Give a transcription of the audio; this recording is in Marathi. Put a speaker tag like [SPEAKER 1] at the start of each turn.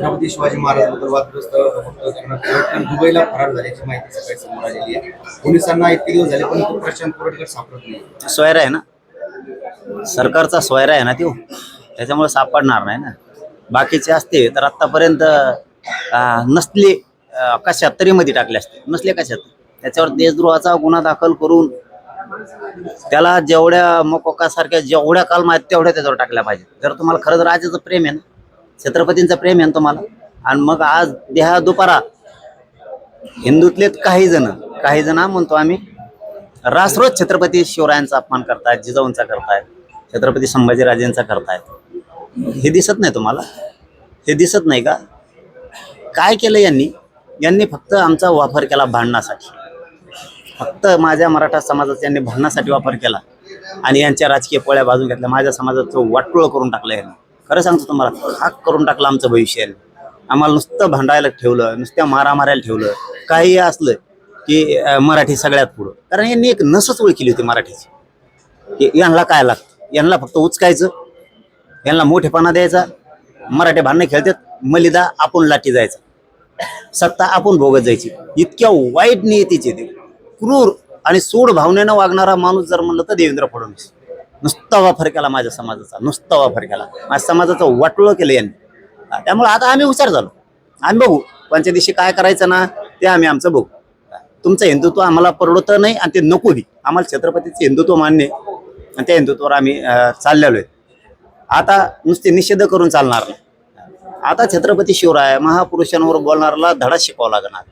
[SPEAKER 1] छत्रपती शिवाजी महाराजांबद्दल वादग्रस्त दुबईला फरार झाल्याची माहिती सकाळी समोर आलेली आहे. पोलिसांना इतके दिवस झाले पण प्रशांत कोरटकर सापडत नाही.
[SPEAKER 2] सोयरा आहे ना? सरकारचा सोयरा आहे ना तो त्याच्यामुळे सापडणार नाही ना? बाकीचे असते तर आतापर्यंत नसले अं, कशात तरी मध्ये टाकले असते. नसले कशात? त्याच्यावर देशद्रोहाचा गुन्हा दाखल करून त्याला जेवढ्या मकोकासारख्या जेवढ्या काल आहेत तेवढ्या त्याच्यावर टाकल्या पाहिजे जर तुम्हाला खरंच राजाचं प्रेम आहे ना छत्रपतींचं प्रेम आहे ना तुम्हाला? आणि मग आज देहा दुपारा हिंदूतलेच काही जण काही जण म्हणतो आम्ही रासरोज छत्रपती शिवरायांचा अपमान करतायत जिजाऊंचा करतायत छत्रपती संभाजीराजेंचा करतायत. हे दिसत नाही तुम्हाला? हे दिसत नाही का? काय केलं यांनी? यांनी फक्त आमचा वापर केला भांडणासाठी. फक्त माझ्या मराठा समाजाचा यांनी भांडणासाठी वापर केला. आणि यांच्या राजकीय पोळ्या बाजून घेतल्या. माझ्या समाजाचं वाटोळ करून टाकलं यांनी. खरं सांगतो तुम्हाला खाक करून टाकलं आमचं भविष्य. आम्हाला नुसतं भांडायला ठेवलं नुसत्या मारा मारायला ठेवलं. काही असलं की मराठी सगळ्यात पुढं. कारण यांनी एक नसच ओळखली होती मराठीची. यांना काय लागतं? यांना फक्त उचकायचं यांना मोठेपणा द्यायचा मराठी भांडणं खेळतात मलिदा आपण लाटी जायचा. सत्ता आपण भोगत जायची. इतक्या वाईट नियतीचे ते. क्रूर आणि सूड भावनेनं वागणारा माणूस जर म्हणलं तर देवेंद्र फडणवीस. नुसता वापर केला माझ्या समाजाचा नुसता वापर केला. माझ्या समाजाचं वाटोळं केलं यांनी. त्यामुळे आता आम्ही हुशार झालो. आम्ही बघू. पंच्या दिवशी काय करायचं ना ते आम्ही आमचं बघू. तुमचं हिंदुत्व आम्हाला परवडत नाही आणि ते नको बी. आम्हाला छत्रपतीचं हिंदुत्व मान्य आणि त्या हिंदुत्वावर आम्ही चाललेलो आहे. आता नुसते निषेध करून चालणार नाही. आता छत्रपती शिवराय महापुरुषांवर बोलणाऱ्याला धडा शिकवावा लागणार.